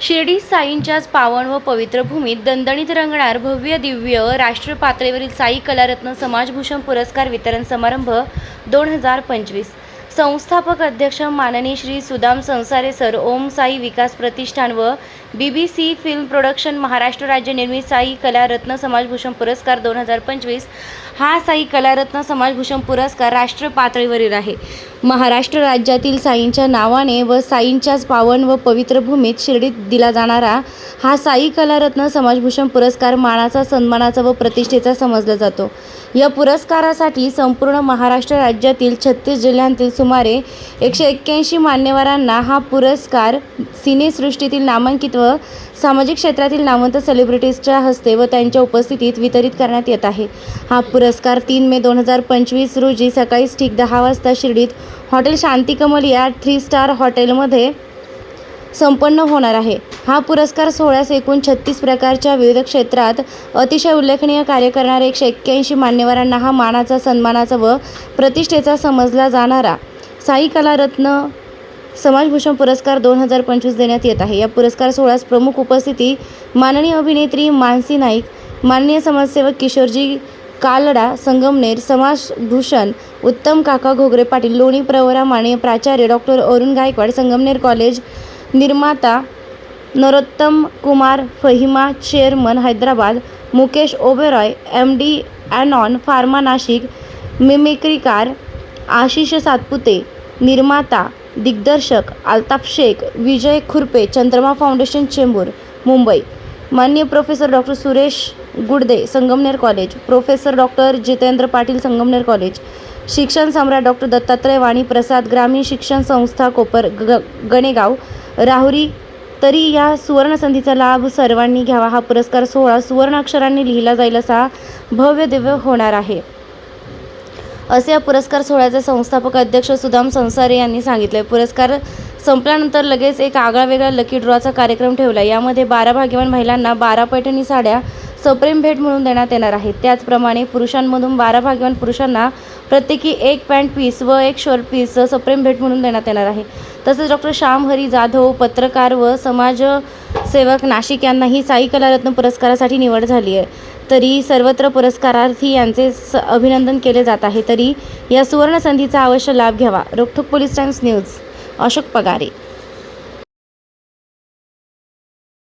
शिर्डी साईंच्याच पावन व पवित्र भूमीत दणदणीत रंगणार भव्य दिव्य राष्ट्रीय पातळीवरील साई कलारत्न समाजभूषण पुरस्कार वितरण समारंभ दोन हजार पंचवीस. संस्थापक अध्यक्ष माननीय श्री सुदाम संसारे सर ओम साई विकास प्रतिष्ठान व B B C film production Maharashtra राज्य निर्मित साई कलारत्न समाजभूषण पुरस्कार दोन हजार पंचवीस. हा साई कलारत्न समाजभूषण पुरस्कार राष्ट्र पातळीवरील आहे. महाराष्ट्र राज्यातील साईंच्या नावाने व साईंच्याच पावन व पवित्र भूमीत शिर्डीत दिला जाणारा हा साई कलारत्न समाजभूषण पुरस्कार मानाचा सन्मानाचा व प्रतिष्ठेचा समजला जातो. या पुरस्कारासाठी संपूर्ण महाराष्ट्र राज्यातील छत्तीस जिल्ह्यांतील सुमारे एकशे एक्क्याऐंशी मान्यवरांना हा पुरस्कार सिनेसृष्टीतील नामांकित व सामाजिक क्षेत्रातील नामवंत सेलिब्रिटीजच्या हस्ते व त्यांच्या उपस्थितीत वितरित करण्यात येत आहे. हा पुरस्कार तीन मे दोन हजार पंचवीस रोजी सकाळीच ठीक दहा वाजता शिर्डीत हॉटेल शांतिकमल या थ्री स्टार हॉटेलमध्ये संपन्न होणार आहे. हा पुरस्कार सोहळ्यास एकूण छत्तीस प्रकारच्या विविध क्षेत्रात अतिशय उल्लेखनीय कार्य करणाऱ्या एकशे एक्क्याऐंशी मान्यवरांना हा मानाचा सन्मानाचा व प्रतिष्ठेचा समजला जाणारा साई कलारत्न समाजभूषण पुरस्कार दोन हजार पंचवीस देण्यात येत आहे. या पुरस्कार सोहळ्यास प्रमुख उपस्थिती माननीय अभिनेत्री मानसी नाईक माननीय समाजसेवक किशोरजी कालडा संगमनेर समाजभूषण उत्तम काका घोगरे पाटील लोणी प्रवरा माननीय प्राचार्य डॉक्टर अरुण गायकवाड संगमनेर कॉलेज निर्माता Narottam Kumar Fahima chairman Hyderabad Mukesh Oberoi M D ॲनॉन pharma Nashik मिमिक्रीकार आशिष सातपुते निर्माता दिग्दर्शक आल्ताफ शेख विजय खुरपे चंद्रमा फाउंडेशन चेंबूर मुंबई. माननीय professor doctor Suresh Gudde Sangamner college. Professor doctor Jitendra Patil Sangamner college. शिक्षण सम्राट डॉक्टर दत्तात्रय वाणी प्रसाद ग्रामीण शिक्षण संस्था कोपर ग गणेगाव. राहुरी तरी या सुवर्ण संधीचा लाभ सर्वांनी घ्यावा. हा पुरस्कार सोहळा सुवर्ण अक्षरांनी लिहिला जाईल असा भव्य दिव्य होणार आहे. असे या पुरस्कार सोहळ्याचे संस्थापक अध्यक्ष सुदाम संसारे यांनी सांगितले. पुरस्कार संपल्यानंतर लगेच एक आगळा वेगळा लकी ड्रॉचा कार्यक्रम ठेवला. यामध्ये बारा भाग्यवान महिलांना बारा पैठणी साड्या सप्रेम भेट म्हणून देण्यात येणार आहे. त्याचप्रमाणे पुरुषांमधून बारा भाग्यवान पुरुषांना प्रत्येकी एक पॅन्ट पीस व एक शर्ट पीस सप्रेम भेट म्हणून देण्यात येणार आहे. तसेच डॉक्टर श्याम हरी जाधव पत्रकार व समाजसेवक नाशिक यांनाही साई कलारत्न पुरस्कारासाठी निवड झाली आहे. तरी सर्वत्र पुरस्कारार्थी यांचे स अभिनंदन केले जात आहे. तरी या सुवर्ण संधीचा अवश्य लाभ घ्यावा. रोखोक police times news. Ashok Pagare.